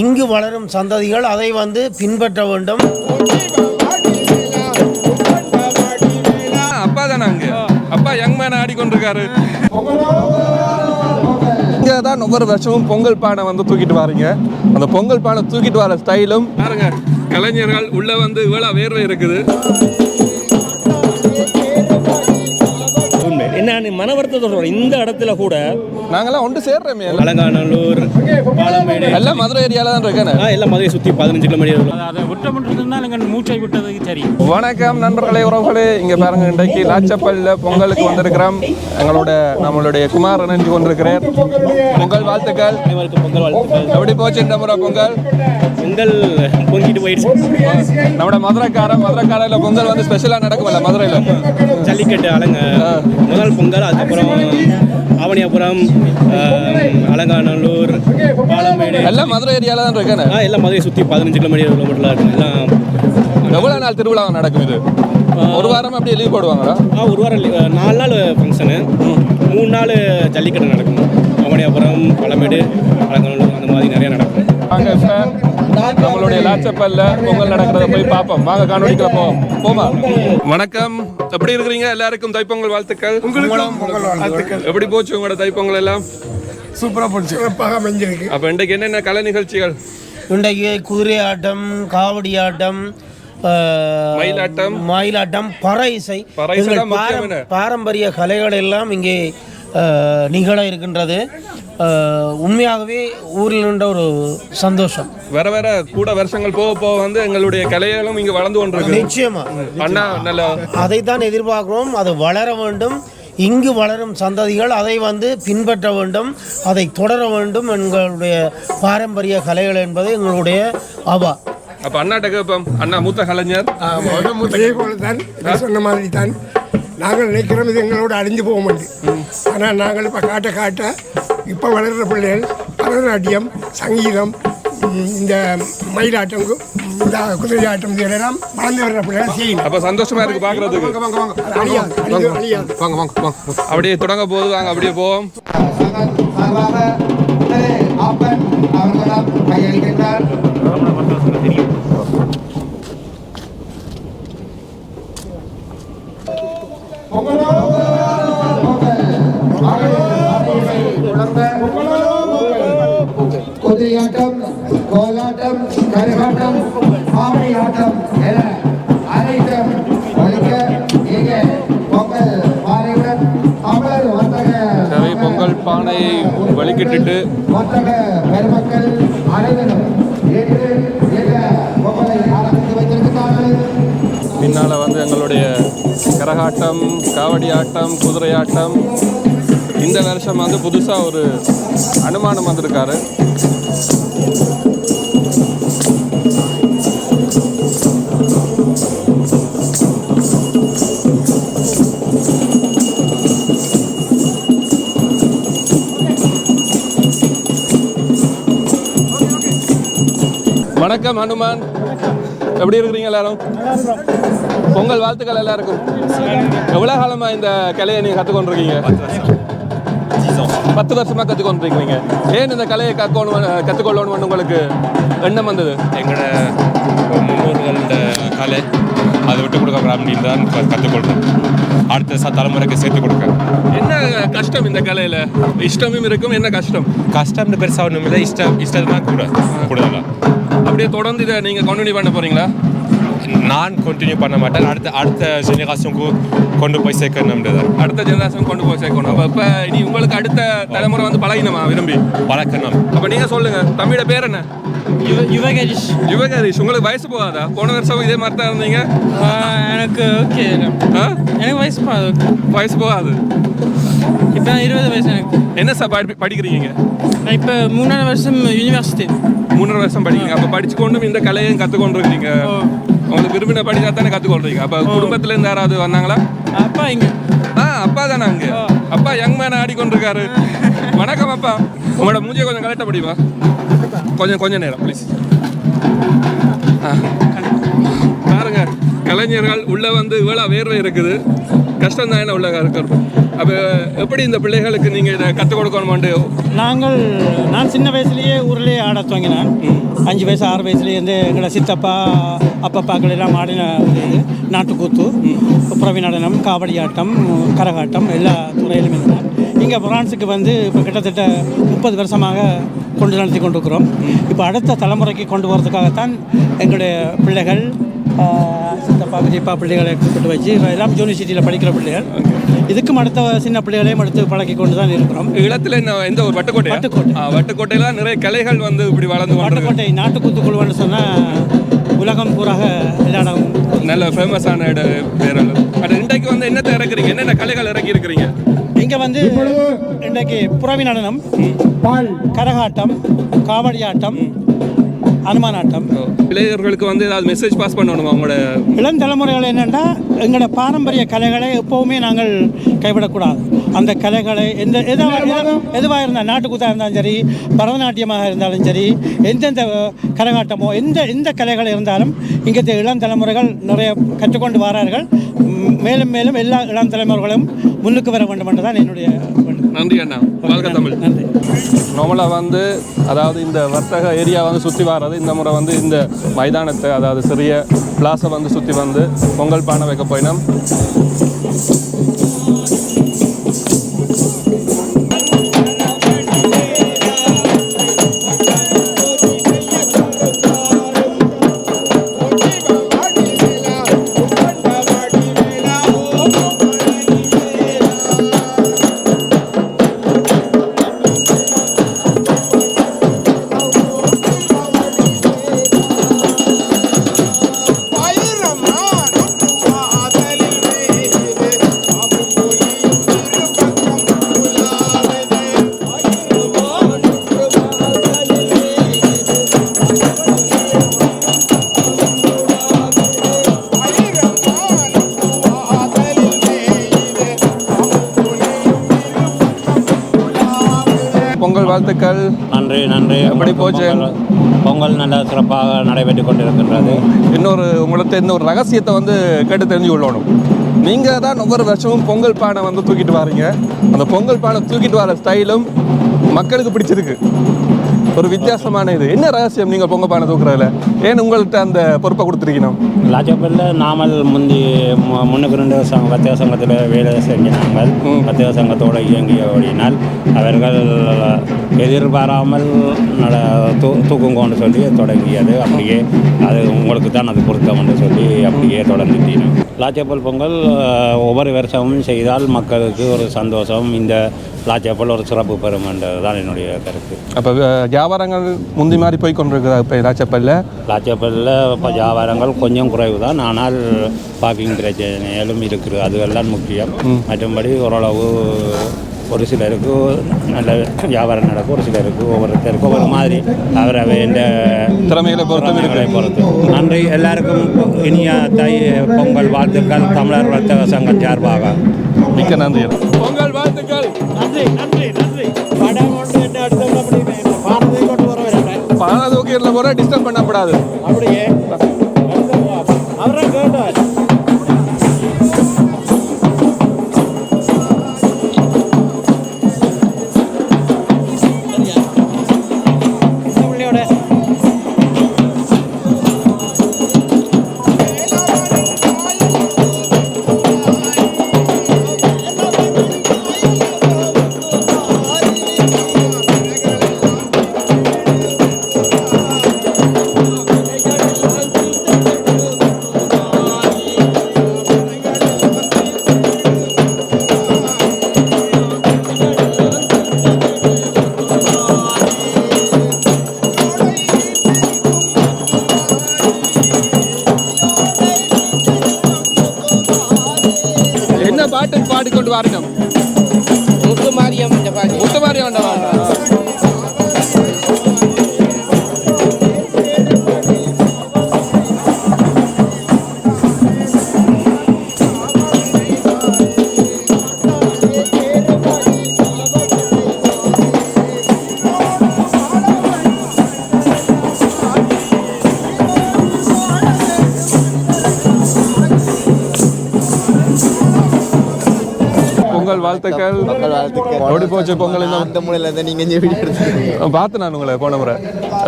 இங்கு வளரும் சந்ததிகள் அதை வந்து பின்பற்ற வேண்டும். அப்பா தானே அங்க? அப்பா யங் மேன் ஆடிக்கொண்டிருக்காரு. இங்கே தான் ஒவ்வொரு வருஷமும் பொங்கல் பானை வந்து தூக்கிட்டு வாரீங்க. அந்த பொங்கல் பானை தூக்கிட்டு வர ஸ்டைலும் பாருங்க கலைஞர்கள் உள்ள வந்து இவ்வளோ வேர்வை இருக்குது. உண்மை. என்ன மன வருத்தத்தோட சொல்றேன். இந்த இடத்துல கூட நாங்கெல்லாம் ஒன்று சேர்றோமே. அலங்காநல்லூர் பாலமேடு. எல்லாம் மதுரை ஏரியால தான் இருக்கேன். ஆ, எல்லாம் மதுரை சுற்றி பதினஞ்சு கிலோமீட்டர் அதை விட்டமிட்டு எங்கள் மூச்சை விட்டதுக்கு சரி. வணக்கம் நண்பர்களே உறவுகளே. இங்க பாருங்க இன்றைக்கு லாச்சப்பல்ல பொங்கலுக்கு வந்திருக்கிறோம். எங்களோட நம்மளுடைய குமார் நினைஞ்சு கொண்டிருக்கிறார். பொங்கல் வாழ்த்துக்கள். பொங்கல் வாழ்த்துக்கள். எப்படி போச்சு இந்த முறை பொங்கல்? பொங்கல் பொங்கிட்டு போயிடுச்சு. நம்மட மதுரைக்காரன் மதுரைக்காரில் பொங்கல் வந்து ஸ்பெஷலாக நடக்கும்ல மதுரையில்? ஜல்லிக்கட்டு அலங்க. முதல் பொங்கல் அதுக்கப்புறம் ஆவணியாபுரம் அலங்காநல்லூர் பாலமேடு எல்லாம் மதுரை ஏரியால தான் இருக்கேன்? ஆ, எல்லாம் மதுரை சுற்றி பதினஞ்சு கிலோமீட்டர் கிலோமீட்டரில் இருக்கும் எல்லாம் எவ்வளோ நாள் திருவிழா நடக்கும் இது? ஒரு வாரம் அப்படியே லீவ் போடுவாங்களா? ஆ ஒரு வாரம் நாலு நாள் ஃபங்க்ஷனு மூணு நாள் ஜல்லிக்கட்டு நடக்கும். ஆவணியாபுரம் பாலமேடு அலங்காநல்லூர் அந்த மாதிரி நிறையா நடக்கும். வாங்க இப்போ நம்மளுடைய லாச்சப்பல்ல பொங்கல் நடக்கிறத போய் பார்ப்போம். வாங்க காணொலிக்குள்ள போவோம். போமா. வணக்கம். எப்படி இருக்கிறீங்க? எல்லாருக்கும் தைப்பொங்கல் வாழ்த்துக்கள். எப்படி போச்சு உங்களோட தைப்பொங்கல் எல்லாம்? சூப்பராக போச்சு. சிறப்பாக அமைஞ்சிருக்கு. அப்போ இன்றைக்கு என்னென்ன கலை நிகழ்ச்சிகள்? இன்றைக்கு குதிரை ஆட்டம் காவடி ஆட்டம் மயிலாட்டம். மயிலாட்டம் பறை இசை? பாரம்பரிய கலைகள் எல்லாம் இங்கே நிகழ இருக்கின்றது. உண்மையாகவே ஊரில் நின்ற ஒரு சந்தோஷம். வேற வேற கூட வருஷங்கள் போக போக வந்து எங்களுடைய கலைகளும் இங்க வளர்ந்து கொண்டிருக்கு. நிச்சயமா அண்ணா நல்ல அதைத்தான் எதிர்பார்க்கிறோம். அது வளர வேண்டும். இங்கு வளரும் சந்ததிகள் அதை வந்து பின்பற்ற வேண்டும். அதை தொடர வேண்டும். எங்களுடைய பாரம்பரிய கலைகள் என்பது எங்களுடைய அவா. அப்ப அண்ணாட்ட கேட்போம். அண்ணா மூத்த கலைஞர்? அதே போல தான் சொன்ன மாதிரி தான் நாங்கள் நினைக்கிறோம் இது எங்களோட அழிஞ்சு போக மாட்டேன் ஆனால் நாங்கள் இப்போ காட்ட காட்ட இப்போ வளர்கிற பிள்ளைகள் பரதநாட்டியம் சங்கீதம் இந்த மயிலாட்டம் இந்த குதிரை ஆட்டம் இதெல்லாம் வளர்ந்து வர்ற பிள்ளைகள் செய்யணும் அப்ப சந்தோஷமா இருக்கு பாக்குறதுக்கு அது அழியாது அழியாது, அழியாது வாங்க வாங்க வாங்க அப்படியே தொடங்க போகுது வாங்க அப்படியே போவோம் அவர்களிடம் கையளிக்கின்றார் குதிரையாட்டம் கோலாட்டம் கரகாட்டம் ஆமை ஆட்டம் என அனைத்தும் ஒழிக்க இங்கே பொங்கல் மாலையுடன் அமர் வர்த்தக பொங்கல் பானையை வலிக்கிட்டுட்டு வர்த்தக பெருமக்கள் அனைவரும் பின்னால் வந்து எங்களுடைய கரகாட்டம் காவடி ஆட்டம் குதிரை ஆட்டம். இந்த வருஷம் வந்து புதுசாக ஒரு அனுமானம் வந்திருக்காரு. வணக்கம் ஹனுமான். எப்படி இருக்கிறீங்க எல்லாரும்? பொங்கல் வாழ்த்துக்கள் எல்லாருக்கும். எவ்வளவு காலமா இந்த கலையை நீங்க கத்துக்கொண்டிருக்கீங்க? பத்து வருஷமா கத்துக்கொண்டிருக்கீங்க. ஏன் இந்த கலையை கற்கணும் கத்துக்கொள்ளணும்னு உங்களுக்கு எண்ணம் வந்தது? எங்களோட முன்னோர்களோட கலை அதை விட்டு கொடுக்க அப்படின்னு தான் க- கற்றுக்கொள்றோம் அடுத்த தலைமுறைக்கு சேர்த்து கொடுக்க. என்ன கஷ்டம் இந்த கலையில? இஷ்டமும் இருக்கும் என்ன கஷ்டம்? கஷ்டம்னு பெருசாக ஒன்றும் இல்லை இஷ்டம் இஷ்டம் தான் கூட கூடுதலாக அப்படியே தொடர்ந்து இதை நீங்க கண்டினியூ பண்ண போறீங்களா? நான் கண்டினியூ பண்ண மாட்டேன். அடுத்த அடுத்த ஜெனரேஷனுக்கு கொண்டு போய் சேர்க்கணும்ன்றது அடுத்த ஜெனரேஷன் கொண்டு போய் சேர்க்கணும். அப்ப இப்ப இனி உங்களுக்கு அடுத்த தலைமுறை வந்து பழகினமா விரும்பி? வளர்க்கணும் அப்ப நீங்க சொல்லுங்க. தம்பியோட பேர் என்ன? யுவகரிஷ் யுவகரிஷ் உங்களுக்கு வயசு போகாதா? போன வருஷம் இதே மாதிரி தான் இருந்தீங்க எனக்கு ஓகே? எனக்கு வயசு பாது வயசு போகாது. இப்போ இருபது வயசு எனக்கு. என்ன சார் படி படிக்கிறீங்க? நான் இப்போ மூணாவது வருஷம் யூனிவர்சிட்டி மூணரை வருஷம் படிக்கிறீங்க. அப்ப படிச்சு கொண்டும் இந்த கலையும் கத்துக்கொண்டிருக்கீங்க உங்களுக்கு விரும்பின படிச்சா தானே கத்துக்கொள்றீங்க அப்ப குடும்பத்துல இருந்து யாராவது வந்தாங்களா? அப்பா இங்கே. ஆ அப்பா தானே அங்க. அப்பா யங் மேன் ஆடிக்கொண்டிருக்காரு வணக்கம் அப்பா. உங்களோட மூஞ்சியை கொஞ்சம் கரெக்டாக படிப்பா கொஞ்சம் கொஞ்சம் நேரம் ப்ளீஸ் பாருங்க கலைஞர்கள் உள்ள வந்து இவ்வளோ வேர்வை இருக்குது. கஷ்டம் தான் என்ன உள்ள இருக்கிறது. அப்போ எப்படி இந்த பிள்ளைகளுக்கு நீங்கள் இதை கற்றுக் கொடுக்கணுமாண்டு? நாங்கள் நான் சின்ன வயசுலேயே ஊர்லேயே ஆட துவங்கினேன். அஞ்சு வயசு ஆறு வயசுலேருந்து எங்களோட சித்தப்பா அப்பப்பாக்கள் எல்லாம் ஆடின நாட்டுக்கூத்து. புறவி நடனம் காவடி ஆட்டம் கரகாட்டம் எல்லா துறையிலும் இருந்தேன். இங்கே பிரான்ஸுக்கு வந்து இப்போ கிட்டத்தட்ட முப்பது வருஷமாக கொண்டு நடத்தி கொண்டிருக்கிறோம். இப்போ அடுத்த தலைமுறைக்கு கொண்டு போகிறதுக்காகத்தான் எங்களுடைய பிள்ளைகள் சித்தப்பா பெரியப்பா பிள்ளைகளை கூப்பிட்டு வச்சு எல்லாம் யூனிவர்சிட்டியில் படிக்கிற பிள்ளைகள். இதுக்கும் அடுத்த சின்ன பிள்ளைகளையும் எடுத்து பழக்கி கொண்டு தான் இருக்கிறோம் என்ன எந்த ஒரு வட்டுக்கோட்டை? வட்டுக்கோட்டை. வட்டுக்கோட்டையில நிறைய கலைகள் வந்து இப்படி வளர்ந்து வட்டுக்கோட்டை நாட்டுக்கூத்து குழுவன்னு சொன்னால் உலகம் பூராக எல்லா இடமும் நல்ல ஃபேமஸான இட பேரல் அது இன்றைக்கு வந்து என்னத்தை இறக்குறீங்க? என்னென்ன கலைகள் இறக்கி இருக்கிறீங்க இங்கே வந்து இன்றைக்கு புறவி நடனம் கரகாட்டம் காவடியாட்டம் அனுமானாட்டம். இளைஞர்களுக்கு வந்து ஏதாவது மெசேஜ் பாஸ் பண்ணணும் அவங்களோட இளம் தலைமுறைகள் என்னென்னா எங்களோட பாரம்பரிய கலைகளை எப்போவுமே நாங்கள் கைவிடக்கூடாது. அந்த கலைகளை எந்த எதுவாக எதுவாக இருந்தால் நாட்டுக்கூத்தாக இருந்தாலும் சரி பரதநாட்டியமாக இருந்தாலும் சரி எந்தெந்த கரகாட்டமோ எந்த எந்த கலைகள் இருந்தாலும் இங்கே இளம் தலைமுறைகள் நிறைய கற்றுக்கொண்டு வரார்கள். மேலும் மேலும் எல்லா இளம் தலைமுறைகளும் முன்னுக்கு வர வேண்டும் என்று தான் என்னுடைய வேண்டுகோள். நன்றி அண்ணா. வாழ்க தமிழ். நன்றி. நார்மலாக வந்து அதாவது இந்த வர்த்தக ஏரியா வந்து சுற்றி வர்றது இந்த முறை வந்து இந்த மைதானத்தை அதாவது சிறிய பிளாஸை வந்து சுற்றி வந்து பொங்கல் பானை வைக்க போயினோம். வாழ்த்துக்கள் நன்றி நன்றி. எப்படி போச்சு? பொங்கல் நல்ல சிறப்பாக நடைபெற்று கொண்டிருக்கின்றது. இன்னொரு உங்களுக்கு இந்த ஒரு ரகசியத்தை வந்து கேட்டு தெரிஞ்சு கொள்ளணும். நீங்கள் தான் ஒவ்வொரு வருஷமும் பொங்கல் பானை வந்து தூக்கிட்டு வாரீங்க. அந்த பொங்கல் பானை தூக்கிட்டு வர ஸ்டைலும் மக்களுக்கு பிடிச்சிருக்கு. ஒரு வித்தியாசமான இது. என்ன ரகசியம் நீங்கள் பொங்கல் பானை தூக்குறதுல? ஏன் உங்கள்கிட்ட அந்த பொறுப்பை கொடுத்துருக்கணும்? லாஜப்பல்ல நாமல் முந்தி மு- முன்னுக்கு ரெண்டு வருஷம் வர்த்தக சங்கத்தில் வேலை செஞ்சினாங்கள் வர்த்தக சங்கத்தோடு இயங்கிய ஓடினால் அவர்கள் எதிர்பாராமல் நட தூ தூக்குங்கோன்னு சொல்லி தொடங்கியது. அப்படியே அது உங்களுக்கு தான் அது பொருத்தம்னு சொல்லி அப்படியே தொடர்ந்துட்டீங்க. லாச்சப்பல் பொங்கல் ஒவ்வொரு வருஷமும் செய்தால் மக்களுக்கு ஒரு சந்தோஷம். இந்த லாச்சப்பல் ஒரு சிறப்பு பெறும் என்றது தான் என்னுடைய கருத்து. அப்போ வியாபாரங்கள் முந்தி மாதிரி போய் கொண்டிருக்குதா இப்போ ராச்சப்பல்ல லாச்சப்பல்லில் இப்போ வியாபாரங்கள் கொஞ்சம் குறைவு தான் ஆனால் பார்க்கிங் பிரச்சனைகளும் இருக்குது. அதுவெல்லாம் முக்கியம். மற்றபடி ஓரளவு ஒரு சிலருக்கு நல்ல வியாபாரம் நடக்கும். ஒரு சிலருக்கு ஒவ்வொருத்தருக்கு ஒவ்வொரு மாதிரி. அவர் எந்த திறமைகளை இருக்கு. திறமைகளை பொறுத்து. நன்றி. எல்லாருக்கும் இனிய தை பொங்கல் வாழ்த்துக்கள். தமிழர் வர்த்தக சங்கம் சார்பாக. மிக்க நன்றி பொங்கல் வாழ்த்துக்கள். நன்றி நன்றி நன்றி. படம் கொண்டு என்ன பானை கூட டிஸ்டர்ப் பண்ணப்படாது. அப்படியே. পারি না பொங்கல் வாழ்த்துக்கள். பொங்கல் வாழ்த்துக்கள். எப்படி போச்சு பொங்கல் இந்த அந்த மூலையில இருந்து நீங்க இங்கே வீடியோ எடுத்துருக்கீங்க பார்த்து நான் உங்களை போன முறை.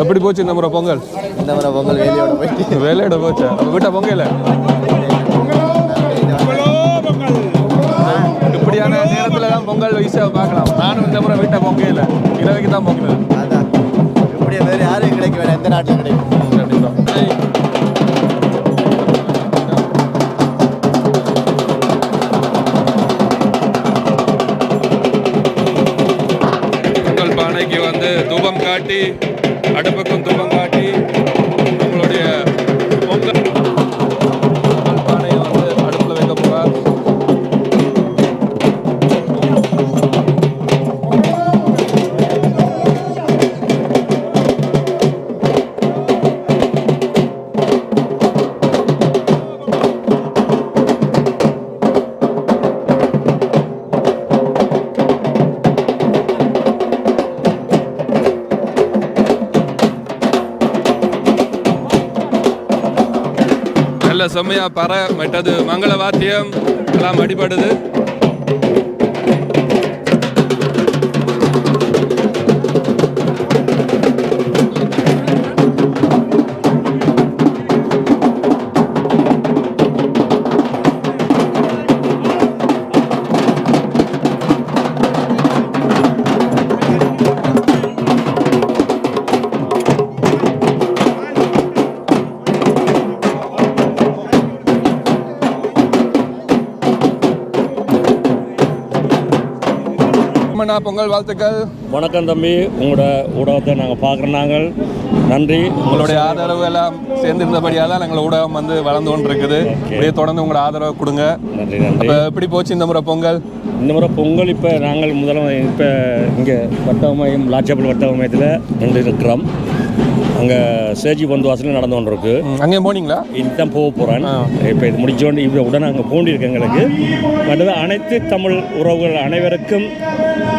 எப்படி போச்சு இந்த முறை பொங்கல்? இந்த முறை பொங்கல் வேலையோட போயிட்டு. வேலையோட போச்சு? வீட்டை பொங்கல இப்படியான நேரத்துல தான் பொங்கல் வயசாக பார்க்கலாம். நானும் இந்த முறை வீட்டை பொங்கல இரவைக்கு தான் பொங்கல். அதான். இப்படி வேறு யாரும் கிடைக்க வேணாம் எந்த நாட்டிலும் கிடைக்கும் கண்டிப்பா. దాటి అడప కుంకుమంగా செம்மையாக பற மற்றது மங்கள வாத்தியம். எல்லாம் அடிபடுது. அம்மனா பொங்கல் வாழ்த்துக்கள். வணக்கம் தம்பி. உங்களோட ஊடகத்தை நாங்கள் பார்க்குறோம் நாங்கள். நன்றி. உங்களுடைய ஆதரவு எல்லாம் சேர்ந்திருந்தபடியாக தான் எங்கள் ஊடகம் வந்து வளர்ந்து கொண்டு இருக்குது அப்படியே தொடர்ந்து உங்களோட ஆதரவு கொடுங்க. நன்றி நன்றி. எப்படி போச்சு இந்த முறை பொங்கல்? இந்த முறை பொங்கல் இப்போ நாங்கள் முதல்ல இப்போ இங்கே வர்த்தக மையம் லாச்சப்பல் வர்த்தக மையத்தில் நின்று இருக்கிறோம் அங்கே சேஜி பந்து வாசலில் நடந்து கொண்டிருக்கு. அங்கேயும் போனீங்களா? இதுதான் போக போகிறேன் இப்போ இது முடிச்சோண்டு இப்போ உடனே அங்கே போண்டிருக்கு எங்களுக்கு. மற்றது அனைத்து தமிழ் உறவுகள் அனைவருக்கும்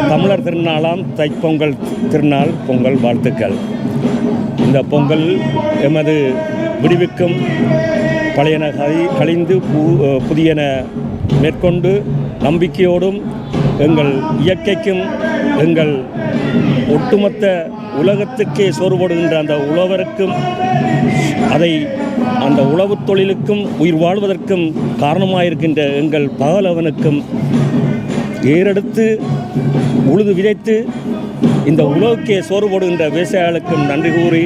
தமிழர் திருநாளாம் தைப்பொங்கல் திருநாள் பொங்கல் வாழ்த்துக்கள். இந்த பொங்கல் எமது விடுவிக்கும் பழையன கழி- கழிந்து பு புதியன மேற்கொண்டு நம்பிக்கையோடும் எங்கள் இயற்கைக்கும் எங்கள் ஒட்டுமொத்த உலகத்துக்கே சோறுபடுகின்ற அந்த உழவருக்கும் அதை அந்த உழவுத் தொழிலுக்கும் உயிர் வாழ்வதற்கும் காரணமாயிருக்கின்ற எங்கள் பகலவனுக்கும் ஏறெடுத்து உழுது விதைத்து இந்த உலகுக்கே சோறு போடுகின்ற விவசாயிகளுக்கும் நன்றி கூறி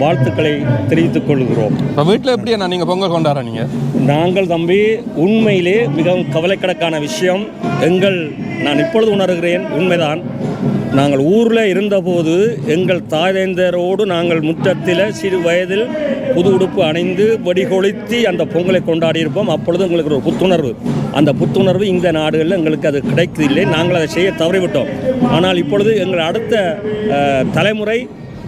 வாழ்த்துக்களை தெரிவித்துக் கொள்கிறோம். இப்போ வீட்டில் எப்படி அண்ணா? நீங்கள் பொங்கல் கொண்டாடுற நீங்கள் நாங்கள் தம்பி உண்மையிலே மிகவும் கவலைக்கிடக்கான விஷயம் எங்கள் நான் இப்பொழுது உணர்கிறேன் உண்மைதான். நாங்கள் ஊரில் இருந்தபோது எங்கள் தாயந்தரோடு நாங்கள் முற்றத்தில் சிறு வயதில் புது உடுப்பு அணிந்து வடிகொளுத்தி அந்த பொங்கலை கொண்டாடியிருப்போம். அப்பொழுது எங்களுக்கு ஒரு புத்துணர்வு. அந்த புத்துணர்வு இந்த நாடுகளில் எங்களுக்கு அது கிடைக்கவில்லை. நாங்கள் அதை செய்ய தவறிவிட்டோம். ஆனால் இப்பொழுது எங்கள் அடுத்த தலைமுறை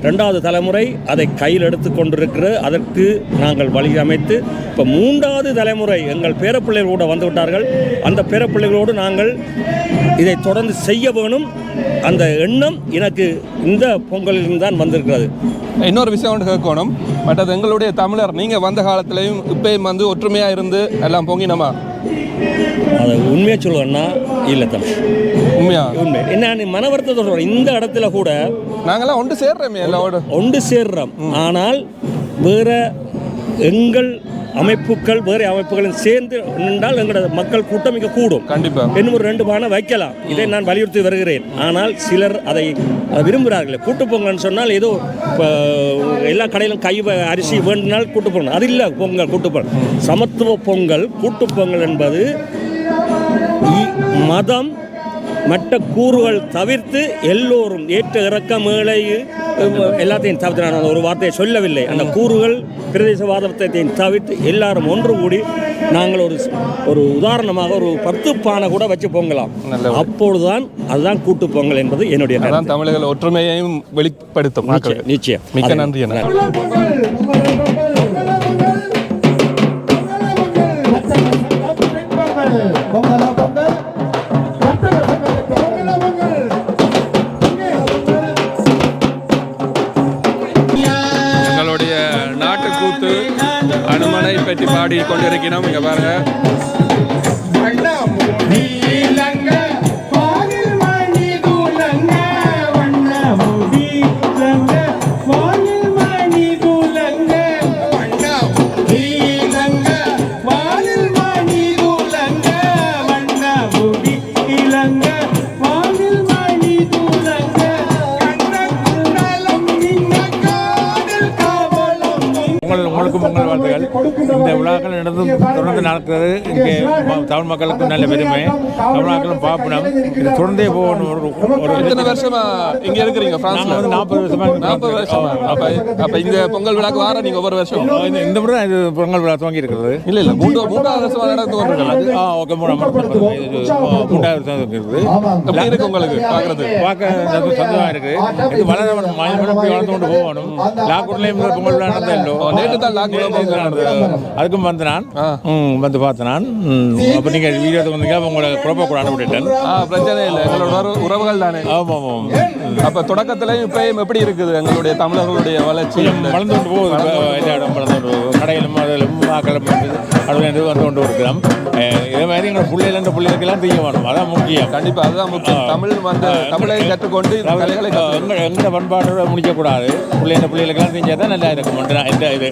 ரெண்டாவது தலைமுறை அதை கையில் எடுத்து கொண்டிருக்கிறது அதற்கு நாங்கள் வழி அமைத்து இப்போ மூன்றாவது தலைமுறை எங்கள் பேரப்பிள்ளைகள் கூட வந்து விட்டார்கள். அந்த பேரப்பிள்ளைகளோடு நாங்கள் இதை தொடர்ந்து செய்ய வேணும். அந்த எண்ணம் எனக்கு இந்த பொங்கலில் தான் வந்திருக்கிறது. இன்னொரு விஷயம் ஒன்று கேட்கணும். பட் அது எங்களுடைய தமிழர் நீங்கள் வந்த காலத்துலேயும் இப்பயும் வந்து ஒற்றுமையாக இருந்து எல்லாம் பொங்கினமா? அதை உண்மையை சொல்லுவேன்னா இல்லை தம்பி. உண்மையா? உண்மை. என்ன மன வருத்தத்தை சொல்கிறேன் இந்த இடத்துல கூட நாங்கெல்லாம் ஒன்று சேர்றோமே எல்லாரோட ஒன்று சேர்றோம். ஆனால் வேற எங்கள் அமைப்புகள் வேறு அமைப்புகளும் சேர்ந்து நின்றால் எங்களோட மக்கள் கூட்டம் மிக கூடும். கண்டிப்பா. இன்னும் ஒரு ரெண்டு பானை வைக்கலாம். இதை நான் வலியுறுத்தி வருகிறேன். ஆனால் சிலர் அதை விரும்புகிறார்கள். கூட்டு பொங்கல்னு சொன்னால் ஏதோ எல்லா கடையிலும் கை அரிசி வேண்டினால் கூட்டு பொங்கல். அது இல்லை பொங்கல் கூட்டு பொங்கல் சமத்துவ பொங்கல் கூட்டு பொங்கல் என்பது மதம் மற்ற கூறுகள் தவிர்த்து எல்லோரும் ஏற்ற இறக்கம் ஏழை அஹ், எல்லாத்தையும் தவிர்த்து நான் அந்த ஒரு வார்த்தையை சொல்லவில்லை. அந்த கூறுகள் பிரதேசவாதத்தை தவிர்த்து எல்லாரும் ஒன்று கூடி நாங்கள் ஒரு ஒரு உதாரணமாக ஒரு பத்து பானை கூட வச்சு பொங்கலாம். அப்பொழுதுதான் அதுதான் கூட்டு பொங்கல் என்பது என்னுடைய கருத்து. அதான் தமிழர்கள் ஒற்றுமையையும் வெளிப்படுத்தும். நிச்சயம், நிச்சயம். மிக்க நன்றி பற்றி பாடி கொண்டிருக்கிறோம். இங்க பாருங்க. நடக்கிறது இங்கே தமிழ் மக்களுக்கு நல்ல பெருமை. தமிழ் மக்களும் பார்ப்பனம் இது தொடர்ந்தே போகணும் ஒரு ஒரு எத்தனை வருஷமா இங்க இருக்கிறீங்க நாங்கள் பிரான்ஸ்ல வந்து நாற்பது வருஷமா நாற்பது வருஷமா. அப்ப அப்ப இங்க பொங்கல் விழாக்கு வார நீங்க ஒவ்வொரு வருஷம்? இந்த- இந்த முறை இது பொங்கல் விழா துவங்கி இருக்கிறது. இல்ல இல்ல மூன்று மூன்றாவது வருஷமா நடந்து கொண்டிருக்கலாம் ஆ ஓகே மூணாம் இது மூன்றாவது வருஷம் இருக்குது. எப்படி இருக்கு உங்களுக்கு பாக்குறது? பார்க்க சந்தோஷமா இருக்கு. இது வளர போய் வளர்த்து கொண்டு போகணும். லாக்கூட்லேயும் பொங்கல் விழா நடந்தது இல்லோ நேற்று தான் லாக்டவுன். அதுக்கும் வந்து நான் வந்து பார்த்தேன் நான் அப்ப நீங்க வீடியோ வந்தீங்க உங்களை குழப்ப கூட அனுப்பிட்டேன் பிரச்சனை இல்லை. எங்களோட உறவு- உறவுகள் தானே. ஆமாம் ஆமாம் அப்ப தொடக்கத்திலையும் இப்பயும் எப்படி இருக்குது? எங்களுடைய தமிழர்களுடைய வளர்ச்சி வளர்ந்து கொண்டு போகுது. இப்ப எல்லா இடம் வளர்ந்து கொண்டு கடையிலும் அதிலும் வாக்களம் அடுத்து வந்து கொண்டு இருக்கிறோம். இதே மாதிரி எங்கள் பிள்ளைகள் ரெண்டு பிள்ளைகளுக்கெல்லாம் தெரிய வேணும் அதான் முக்கியம். கண்டிப்பா அதுதான் முக்கியம். தமிழ் வந்து தமிழை கற்றுக்கொண்டு எங்கள் எங்களோட பண்பாட்டோட முடிக்கக்கூடாது. பிள்ளைங்க பிள்ளைகளுக்கெல்லாம் தெரிஞ்சால் தான் நல்லா இருக்கும். இந்த இது.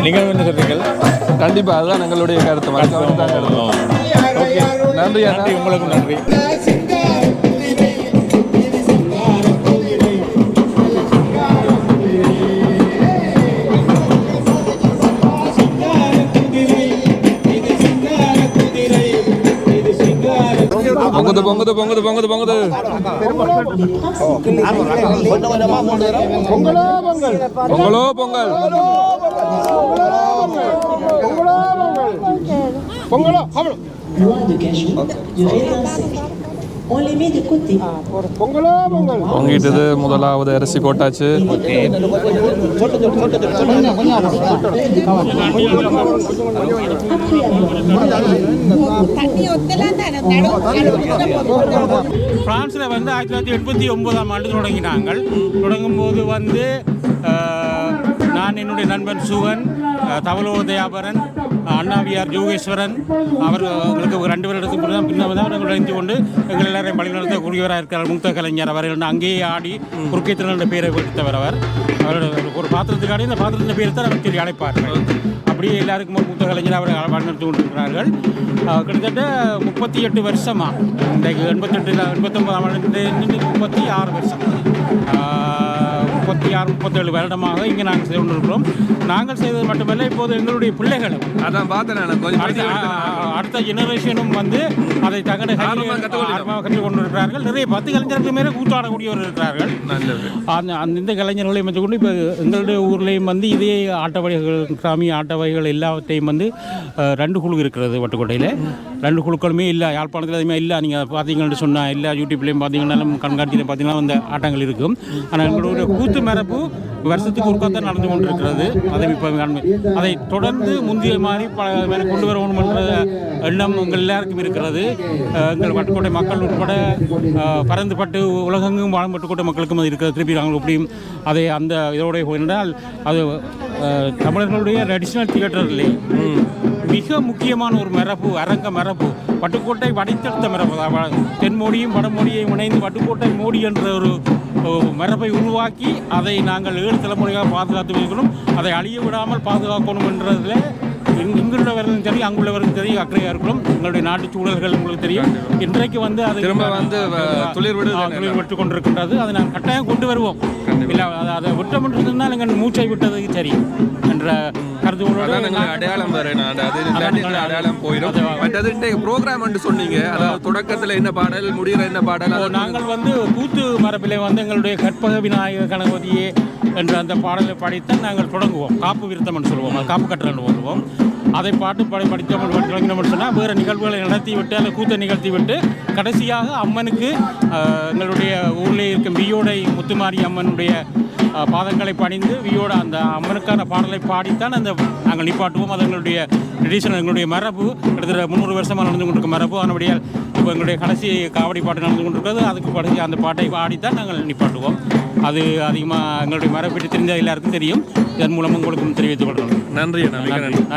நீங்கள் என்ன சொல்றீங்கள் கண்டிப்பா அதுதான் எங்களுடைய கருத்து. ஓகே நன்றி நன்றி உங்களுக்கும் நன்றி. బంగదు బంగదు బంగదు బంగదు బంగదు పొంగలో పొంగల్ పొంగలో పొంగలో பொங்கிட்டது முதலாவது அரிசி போட்டாச்சு பிரான்ஸில் வந்து ஆயிரத்தி தொள்ளாயிரத்தி எண்பத்தி ஒன்பதாம் ஆண்டு தொடங்கினாங்கள் தொடங்கும் போது வந்து நான் என்னுடைய நண்பன் சுவன் அஹ், தயாபரன் அண்ணாவியார் யோகேஸ்வரன். அவர் உங்களுக்கு ஒரு ரெண்டு இடத்துக்கு முன்னாடி பின்னர் தான் எங்களை இணைந்து கொண்டு எங்கள் எல்லாரையும் வழிநடத்தக்கூடியவராக இருக்கிறார் மூத்த கலைஞர். அவர்கள் அங்கேயே ஆடி குறுக்கேத்திரன் என்ற பெயரை எடுத்தவர் அவர். அவரோட ஒரு பாத்திரத்துக்காடி இந்த பாத்திரத்தின் பேர் தான் அவர் சொல்லி அழைப்பார்கள். அப்படியே எல்லாருக்கும் ஒரு மூத்த கலைஞர் அவரை வழிநடத்தி கொண்டிருக்கிறார்கள். கிட்டத்தட்ட முப்பத்தி எட்டு வருஷமாக இந்த எண்பத்தெட்டு எண்பத்தொம்பதாம் ஆண்டு முப்பத்தி ஆறு வருஷம். முப்பத்தி ஆறு முப்பத்தேழு வருடமாக இங்கே நாங்கள் செய்து கொண்டிருக்கிறோம். நாங்கள் செய்தது மட்டுமல்ல இப்போது எங்களுடைய பிள்ளைகளும். அதான் பார்த்தேன் அடுத்த ஜெனரேஷனும் வந்து அதை தங்களுடைய ஆர்வமாக கற்றுக் கொண்டிருக்கிறார்கள் நிறைய பத்து கலைஞருக்கு மேலே கூத்தாடக்கூடியவர் இருக்கிறார்கள். அந்த அந்த இந்த கலைஞர்களையும் வச்சுக்கொண்டு இப்போ எங்களுடைய ஊர்லேயும் வந்து இதே ஆட்ட வகைகள் கிராமிய ஆட்ட வகைகள் எல்லாவற்றையும் வந்து ரெண்டு குழு இருக்கிறது வட்டுக்கோட்டையில். ரெண்டு குழுக்களுமே இல்லை யாழ்ப்பாணத்தில் அதுமே இல்லை. நீங்கள் பார்த்தீங்கன்னு சொன்னால் எல்லா யூடியூப்லேயும் பார்த்தீங்கன்னாலும் கண்காட்சியிலையும் பார்த்தீங்கன்னா அந்த ஆட்டங்கள் இருக்கும். ஆனால் எங்களுடைய கூத்து மரபு வருஷத்துக்கு ஒரு தான் நடந்து கொண்டிருக்கிறது. அதை இப்போ அதை தொடர்ந்து முந்தைய மாதிரி பல மேலே கொண்டு வர வேண்டும் என்ற எண்ணம் எங்கள் எல்லாருக்கும் இருக்கிறது. எங்கள் வட்டுக்கோட்டை மக்கள் உட்பட பறந்துபட்டு உலகெங்கும் வாழும் வட்டுக்கோட்டை மக்களுக்கும் அது இருக்கிறது. திருப்பி நாங்கள் எப்படியும் அதை அந்த இதோடைய என்றால் அது தமிழர்களுடைய ட்ரெடிஷ்னல் தியேட்டர்லே மிக முக்கியமான ஒரு மரபு அரங்க மரபு பட்டுக்கோட்டை வடைத்தெடுத்த மரபு. தென்மொழியும் வடமொழியையும் இணைந்து பட்டுக்கோட்டை மோடி என்ற ஒரு மரபை உருவாக்கி அதை நாங்கள் ஏழு தலைமுறையாக பாதுகாத்து வைக்கணும். அதை அழிய விடாமல் பாதுகாக்கணும் என்றதில் இங்க- இங்குள்ளவர்களும் சரி அங்குள்ளவர்களும் சரி அக்கறையாக இருக்கணும். எங்களுடைய நாட்டு சூழல்கள் உங்களுக்கு தெரியும். இன்றைக்கு வந்து அது திரும்ப வந்து துளிர் ஆ, துளிர் விட்டு கொண்டிருக்கின்றது. அதை நாங்கள் கட்டாயம் கொண்டு வருவோம். இல்லை அதை விட்டோம் என்று சொன்னால் எங்கள் மூச்சை விட்டது சரி என்ற அடையாளம் அடையாளம் போயிடும் மற்றது ப்ரோக்ராம் என்று சொன்னீங்க. அதாவது தொடக்கத்தில் என்ன பாடல் முடிகிற என்ன பாடல் நாங்கள் வந்து கூத்து மரபிலே வந்து எங்களுடைய கற்பக விநாயக கணபதியே என்ற அந்த பாடலை பாடித்தான் நாங்கள் தொடங்குவோம். காப்பு விருத்தம்னு சொல்லுவோம். காப்பு கட்டலன்னு சொல்லுவோம் அதை பாட்டு பாடி படித்தோம் தொடங்கினோம்னு சொன்னால் வேறு நிகழ்வுகளை நடத்தி விட்டு அந்த கூத்தை நிகழ்த்தி விட்டு கடைசியாக அம்மனுக்கு எங்களுடைய ஊரில் இருக்கும் வியோடை முத்துமாரி அம்மனுடைய பாதங்களை பணிந்து வியோட அந்த அம்மனுக்கான பாடலை பாடித்தான் அந்த நாங்கள் நிப்பாட்டுவோம். அது எங்களுடைய ட்ரெடிஷனல் எங்களுடைய மரபு. கிட்டத்தட்ட முந்நூறு வருஷமாக நடந்து கொண்டிருக்கும் மரபு. அதனுடைய இப்போ எங்களுடைய கடைசி காவடி பாட்டு நடந்து கொண்டிருக்கிறது. அதுக்கு கடைசி அந்த பாட்டை பாடித்தான் நாங்கள் நிப்பாட்டுவோம். அது அதிகமாக எங்களுடைய மரபு பற்றி தெரிஞ்ச எல்லாருக்கும் தெரியும். இதன் மூலம் உங்களுக்கும் தெரிவித்துக் கொள்கிறோம். நன்றி. நன்றி. வணக்கம்.